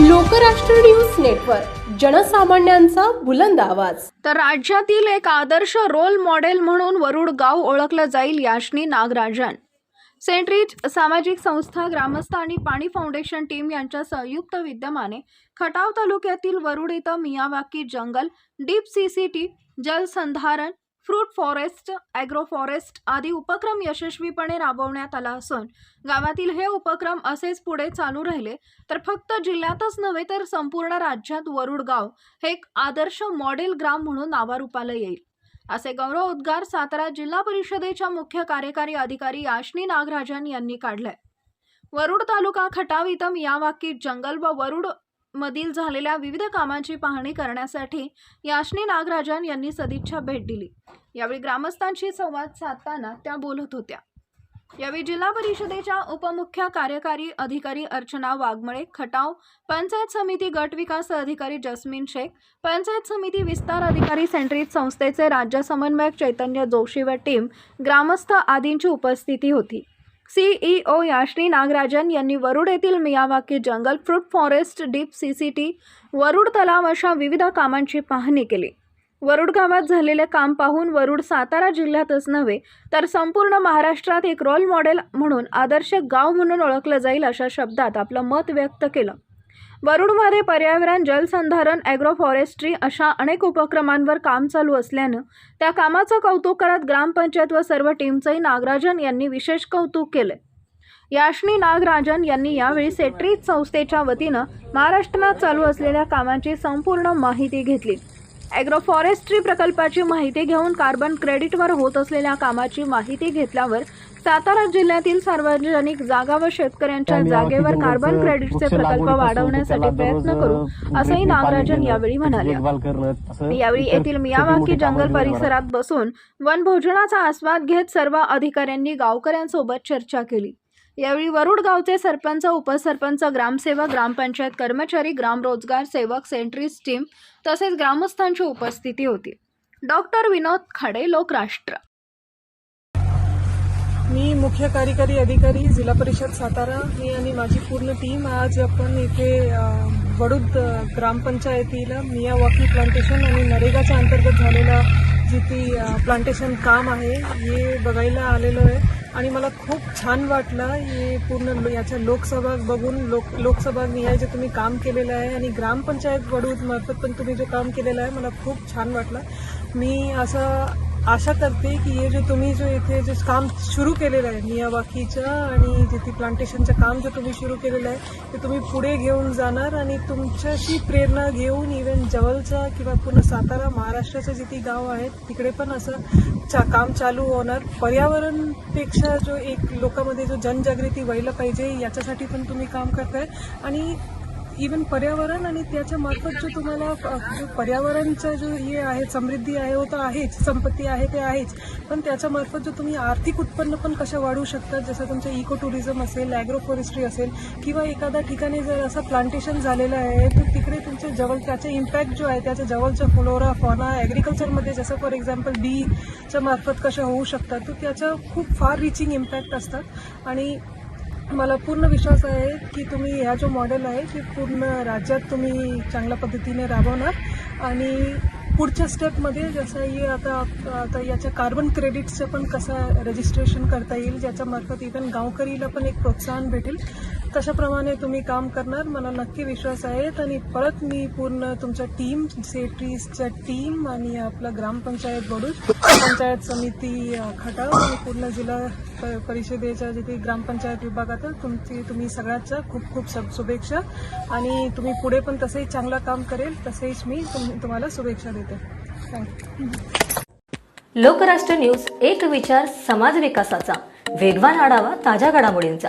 Lokrashtra news network जनसामान्यांचा बुलंद आवाज. तर राज्यातील एक आदर्श रोल मॉडेल म्हणून वरुड गाव ओळखलं जाईल याशनी नागराजन. सेंट्रीज सामाजिक संस्था ग्रामस्थ आणि पाणी फाउंडेशन टीम यांच्या संयुक्त विद्यमाने खटाव तालुक्यातील वरुड इथं मियावाकी जंगल डीप सी सी टी जलसंधारण फ्रूट फॉरेस्ट ॲग्रो फॉरेस्ट आदी उपक्रम यशस्वीपणे राबवण्यात आला असून गावातील हे उपक्रम असेच पुढे चालू राहिले तर फक्त जिल्ह्यातच नव्हे तर संपूर्ण राज्यात वरुड गाव हे एक आदर्श मॉडेल ग्राम म्हणून नावारूपाला येईल. असे गौरव उद्गार सातारा जिल्हा परिषदेच्या मुख्य कार्यकारी अधिकारी याशनी नागराजन यांनी काढले वरुड तालुका खटाव इथं मियावाकी जंगल व वरुड मधील झालेल्या विविध कामांची पाहणी करण्यासाठी याशनी नागराजन यांनी सदिच्छा भेट दिली. यावेळी ग्रामस्थांशी संवाद साधताना त्या बोलत होत्या. यावेळी जिल्हा परिषदेच्या उपमुख्य कार्यकारी अधिकारी अर्चना वाघमळे खटाव पंचायत समिती गट विकास अधिकारी जस्मिन शेख पंचायत समिती विस्तार अधिकारी सेंट्रीज संस्थेचे राज्य समन्वयक चैतन्य जोशी व टीम ग्रामस्थ आदींची उपस्थिती होती. सीईओ याश्नी नागराजन यांनी वरुड येथील मियावाकी जंगल fruit forest deep CCT Warud तलाव अशा विविध कामांची पाहणी केली. वरुड गावात झालेले काम पाहून वरुड सातारा जिल्ह्यातच नव्हे तर संपूर्ण महाराष्ट्रात एक रोल मॉडेल म्हणून आदर्श गाव म्हणून ओळखलं जाईल अशा शब्दात आपलं मत व्यक्त केलं. वरुडमध्ये पर्यावरण जलसंधारण ॲग्रो फॉरेस्ट्री अशा अनेक उपक्रमांवर काम चालू असल्यानं त्या कामाचं कौतुक करत ग्रामपंचायत व सर्व टीमचंही नागराजन यांनी विशेष कौतुक केले याशनी नागराजन यांनी यावेळी सेट्रीज संस्थेच्या वतीनं महाराष्ट्रात चालू असलेल्या कामांची संपूर्ण माहिती घेतली. ॲग्रो फॉरेस्ट्री प्रकल्पाची माहिती घेऊन कार्बन क्रेडिटवर होत असलेल्या कामाची माहिती घेतल्यावर सातारा जिल्ह्यातील सार्वजनिक जागा व शेतकऱ्यांच्या जागेवर कार्बन क्रेडिटचे प्रकल्प वाढवण्यासाठी प्रयत्न करू असंही नागराजन यावेळी म्हणाले. यावेळी येथील मियावाकी जंगल परिसरात बसून वनभोजनाचा आस्वाद घेत सर्व अधिकाऱ्यांनी गावकऱ्यांसोबत चर्चा केली. यावेळी वरुड गावचे सरपंच उपसरपंच ग्रामसेवक ग्रामपंचायत कर्मचारी ग्राम रोजगार सेवक सेंट्रीज टीम तसेच ग्रामस्थांची उपस्थिती होती. डॉक्टर विनोद खाडे लोकराष्ट्र. मी मुख्य कार्यकारी अधिकारी जिल्हा परिषद सातारा मी आणि माझी पूर्ण टीम आज आपण इथे वडूद ग्रामपंचायतीला ग्रामपंचायतीला मियावाकी प्लांटेशन आणि नरेगाच्या अंतर्गत झालेला जे ती प्लांटेशन काम आहे हे बघायला आलेलो आहे. आणि मला खूप छान वाटलं हे पूर्ण याच्या लोकसभा बघून लोक लोकसभा निहाय जे तुम्ही काम केलेलं आहे आणि ग्रामपंचायत वडूद मार्फत पण तुम्ही जो काम केलेलं आहे मला खूप छान वाटलं. मी असं आशा करते की हे जे तुम्ही जो इथे जे काम सुरू केलेलं आहे मियावाकीचं आणि जे प्लांटेशनचं काम जे तुम्ही सुरू केलेलं आहे ते तुम्ही पुढे घेऊन जाणार आणि तुमच्याशी प्रेरणा घेऊन इव्हन जवळचा किंवा पूर्ण सातारा महाराष्ट्राचं जिथे गाव आहेत तिकडे पण असं चा काम चालू होणार. पर्यावरणपेक्षा जो एक लोकांमध्ये जो जनजागृती व्हायला पाहिजे याच्यासाठी पण तुम्ही काम करताय. आणि इवन पर्यावरण आणि त्याच्या मार्फत जो तुम्हाला अ, जो जो हे आहे समृद्धी आहे हो तर आहेच. संपत्ती आहे ते आहेच. पण त्याच्या मार्फत जो तुम्ही आर्थिक उत्पन्न पण कशा वाढवू शकता जसं तुमचं इको टुरिझम असेल ॲग्रो फॉरेस्ट्री असेल किंवा एखाद्या ठिकाणी जर असं प्लांटेशन झालेलं आहे तर तिकडे तुमचे जवळ त्याचा इम्पॅक्ट जो आहे त्याच्या जवळचं फ्लोरा फॉना ॲग्रिकल्चरमध्ये जसं फॉर एक्झाम्पल बीच्या मार्फत कशा होऊ शकतात तर त्याचं खूप फार रिचिंग इम्पॅक्ट असतात. आणि मला पूर्ण विश्वास आहे की तुम्ही ह्या जो मॉडेल आहे की पूर्ण राज्यात तुम्ही चांगल्या पद्धतीने राबवणार. आणि पुढच्या स्टेपमध्ये जसं हे आता आता याच्या कार्बन क्रेडिट्सचं पण कसं रजिस्ट्रेशन करता येईल ज्याच्यामार्फत इव्हन गावकरीला पण एक प्रोत्साहन भेटेल. तशाप्रमाणे तुम्ही काम करणार? मला नक्की विश्वास आहे. आणि परत मी पूर्ण तुमच्या टीम सेट्रीजच्या टीम आणि आपलं ग्रामपंचायत बडूज पंचायत समिती खटाव आणि पूर्ण जिल्हा परिषदेच्या जिथे ग्रामपंचायत विभागात तुमची तुम्ही सगळ्याच्या खूप खूप शुभेच्छा. आणि तुम्ही पुढे पण तसंही चांगलं काम करेल तसेच मी तुम्हाला शुभेच्छा देते. थँक्यू लोकराष्ट्र न्यूज एक विचार समाज विकासाचा. वेगवान आढावा ताज्या घडामोडींचा.